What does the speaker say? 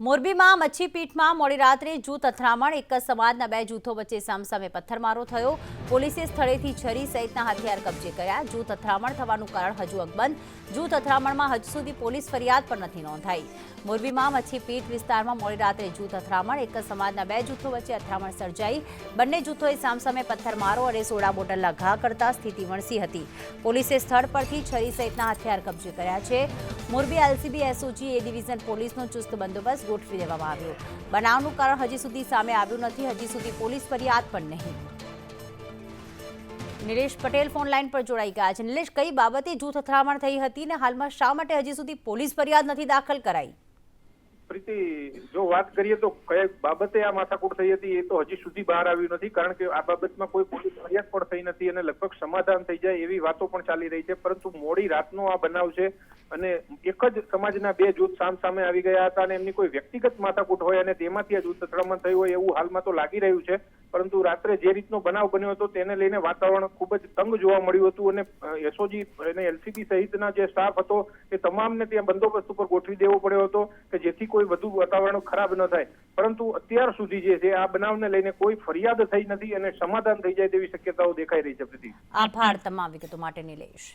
મોરબીમાં મચ્છીપીઠમાં મોડી રાત્રે જૂથ અથડામણ, એક જ સમાજના બે જૂથો વચ્ચે સામસામે પથ્થરમારો થયો. પોલીસે સ્થળેથી છરી સહિતના હથિયાર કબજે કર્યા. જૂથ અથડામણ થવાનું કારણ હજુ અકબંધ. જૂથ અથડામણમાં હજુ સુધી પોલીસ ફરિયાદ પણ નથી નોંધાઈ. મોરબીમાં મચ્છીપીઠ વિસ્તારમાં મોડી રાત્રે જૂથ અથડામણ, એક જ સમાજના બે જૂથો વચ્ચે અથડામણ સર્જાઈ. બંને જૂથોએ સામસામે પથ્થરમારો અને સોડા બોટલના ઘા કરતા સ્થિતિ વણસી હતી. પોલીસે સ્થળ પરથી છરી સહિતના હથિયાર કબજે કર્યા છે. Morbi LCB SOG A division પોલીસનો ચુસ્ત બંદોબસ્ત ગોઠવી દેવામાં આવ્યો. બનાવનું કારણ હજી સુધી સામે આવ્યું નથી, હજી સુધી પોલીસ ફરિયાદ પણ નહીં. નિલેશ પટેલ ફોન લાઈન પર જોડાઈ ગયા છે. નિલેશ, કઈ બાબતે જૂથ અથડામણ થઈ હતી ને હાલમાં શા માટે હજી સુધી પોલીસ ફરિયાદ નથી દાખલ કરાઈ? પ્રીતિ, જો વાત કરીએ તો કઈ બાબતે આ માથાકૂટ થઈ હતી એ તો હજી સુધી બહાર આવ્યું નથી, કારણ કે આ બાબતમાં કોઈ પોલીસ ફરિયાદ પણ થઈ નથી અને લગભગ સમાધાન થઈ જાય એવી વાતો પણ ચાલી રહી છે. પરંતુ મોડી રાતનો આ બનાવ છે અને એક જ સમાજના બે જૂથ સામ સામે આવી ગયા હતા અને એમની કોઈ વ્યક્તિગત માથાકૂટ હોય અને તેમાંથી આ જૂથ અથડામણ થયું હોય એવું હાલમાં તો લાગી રહ્યું છે. પરંતુ રાત્રે જે રીતનો બનાવ બન્યો હતો તેને લઈને વાતાવરણ ખૂબ જ તંગ જોવા મળ્યું હતું અને એસઓજી અને એલસીબી સહિતના જે સ્ટાફ હતો એ તમામને ત્યાં બંદોબસ્ત ઉપર ગોઠવી દેવો પડ્યો હતો કે જેથી કોઈ વધુ વાતાવરણ ખરાબ ન થાય. પરંતુ અત્યાર સુધી જે છે આ બનાવને લઈને કોઈ ફરિયાદ થઈ નથી અને સમાધાન થઈ જાય તેવી શક્યતાઓ દેખાઈ રહી છે, પ્રીતિ. આભાર તમામ વિગતો માટે નિલેશ.